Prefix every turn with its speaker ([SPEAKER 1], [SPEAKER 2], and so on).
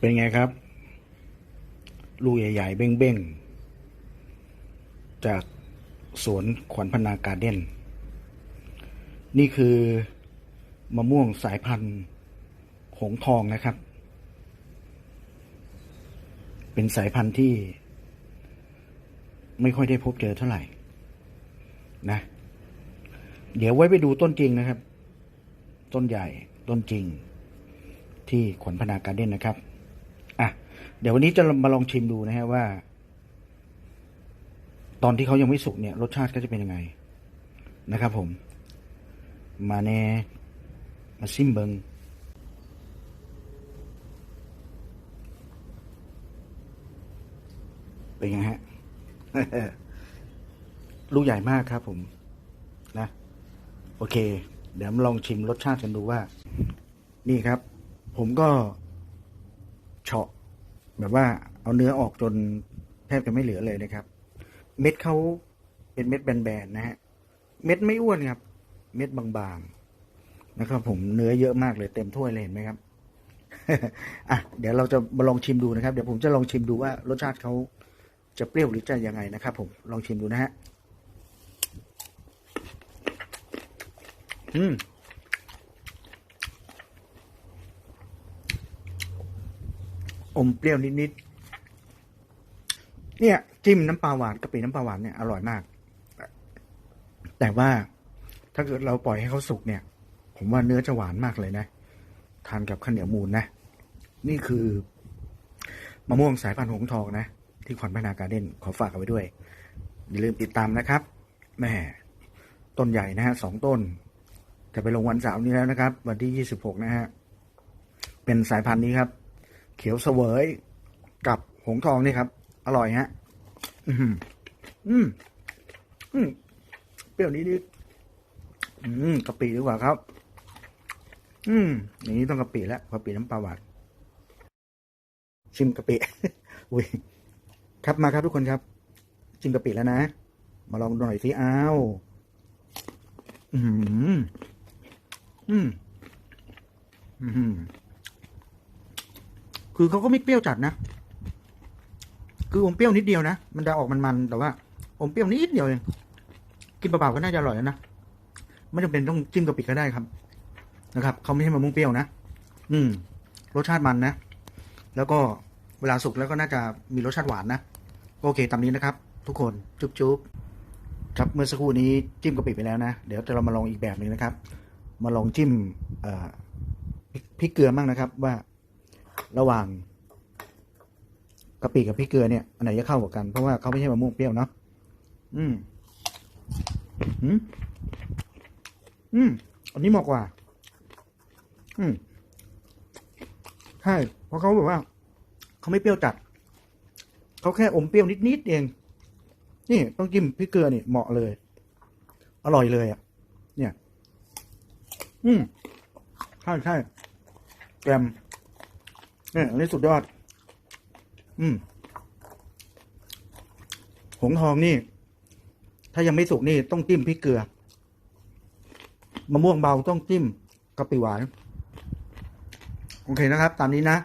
[SPEAKER 1] เป็นไงครับ ลูกใหญ่ ๆ เบ้งๆ จากสวนขวัญพนาการเด้นนี่คือมะม่วงสายพันธุ์หงทองนะครับ เป็นสายพันธุ์ที่ ไม่ค่อยได้พบเจอเท่าไหร่ นะ เดี๋ยวไว้ไปดูต้นจริงนะครับ ต้นใหญ่ต้นจริงที่ขวัญพนาการเด้นนะครับ เดี๋ยววันนี้จะมาลองชิมดูนะฮะว่า ตอนที่เขายังไม่สุกเนี่ย รสชาติก็จะเป็นยังไง นะครับผม มาแน่มาซิมเบิงเป็นไงฮะลูกใหญ่มากครับผม นะ โอเค เดี๋ยวมาลองชิมรสชาติกันดูว่า นี่ครับ ผมก็เฉาะ แบบว่าเอาเนื้อออกจนแทบจะไม่เหลือเลยนะครับ เม็ดเขาเป็นเม็ดแบนๆนะฮะ เม็ดไม่อ้วนครับ เม็ดบางๆนะครับ ผมเนื้อเยอะมากเลยเต็มถ้วยเลยเห็นไหมครับอะเดี๋ยวเราจะมาลองชิมดูนะครับ เดี๋ยวผมจะลองชิมดูว่ารสชาติเขาจะเปรี้ยวหรือจะยังไงนะครับ ผมลองชิมดูนะฮะ อืม อมเปรี้ยวนิดๆ เนี่ย จิ้มน้ำปลาหวานกะปิน้ำปลาหวานเนี่ยอร่อยมาก แต่ว่าถ้าเกิดเราปล่อยให้เขาสุกเนี่ย ผมว่าเนื้อจะหวานมากเลยนะ ทานกับข้าวเหนียวมูนนะ นี่คือมะม่วงสายพันธุ์หงส์ทองนะ ที่ขวัญพนาการเด่นขอฝากเอาไว้ด้วย อย่าลืมติดตามนะครับแม่ต้นใหญ่นะฮะสองต้น จะไปลงวันเสาร์นี้แล้วนะครับ วันที่ยี่สิบหกนะฮะเป็นสายพันธุ์นี้ครับ เขียวเสวยกับหงทองนี่ครับ อร่อยฮะ อืมอืมอืมเปรี้ยวนิดนิดอืมกะปิดีกว่าครับ อืมอย่างนี้ต้องกะปิแล้วกะปิน้ำปลาหวานชิมกะปิอุ้ยครับมาครับทุกคนครับ ชิมกะปิแล้วนะ มาลองดูหน่อยสิอ้าวอืมอืมอืม คือเขาก็ไม่เปรี้ยวจัดนะ คืออมเปรี้ยวนิดเดียวนะ มันจะออกมันๆแต่ว่าอมเปรี้ยวนิดเดียวเองกินเปล่าๆก็น่าจะอร่อยแล้วนะ ไม่จำเป็นต้องจิ้มกะปิก็ได้ครับ นะครับเขาไม่ใช่มะม่วงเปรี้ยวนะ อืม รสชาติมันนะ แล้วก็เวลาสุกแล้วก็น่าจะมีรสชาติหวานนะ โอเค ตามนี้นะครับ ทุกคน จุ๊บๆครับ เมื่อสักครู่นี้จิ้มกะปิไปแล้วนะ เดี๋ยวจะเรามาลองอีกแบบหนึ่งนะครับ มาลองจิ้มพริกพริกเกลือบ้างนะครับ ว่า ระหว่างกะปิกับพริกเกลือเนี่ยอันไหนจะเข้ากับกัน เพราะว่าเขาไม่ใช่มะม่วงเปรี้ยวเนาะอืมอืมอืมอันนี้เหมาะกว่า อืมใช่เพราะเขาแบบว่าเขาไม่เปรี้ยวจัดเขาแค่อมเปรี้ยวนิดๆเอง นี่ต้องจิ้มพริกเกลือนี่เหมาะเลย อร่อยเลยอะ เนี่ย อืมใช่ใช่แกรม เนี่ยอันนี้สุดยอด อืม หงทองนี่ ถ้ายังไม่สุกนี่ต้องจิ้มพริกเกลือ มะม่วงเบาต้องจิ้มกะปิหวาน โอเคนะครับ ตามนี้นะ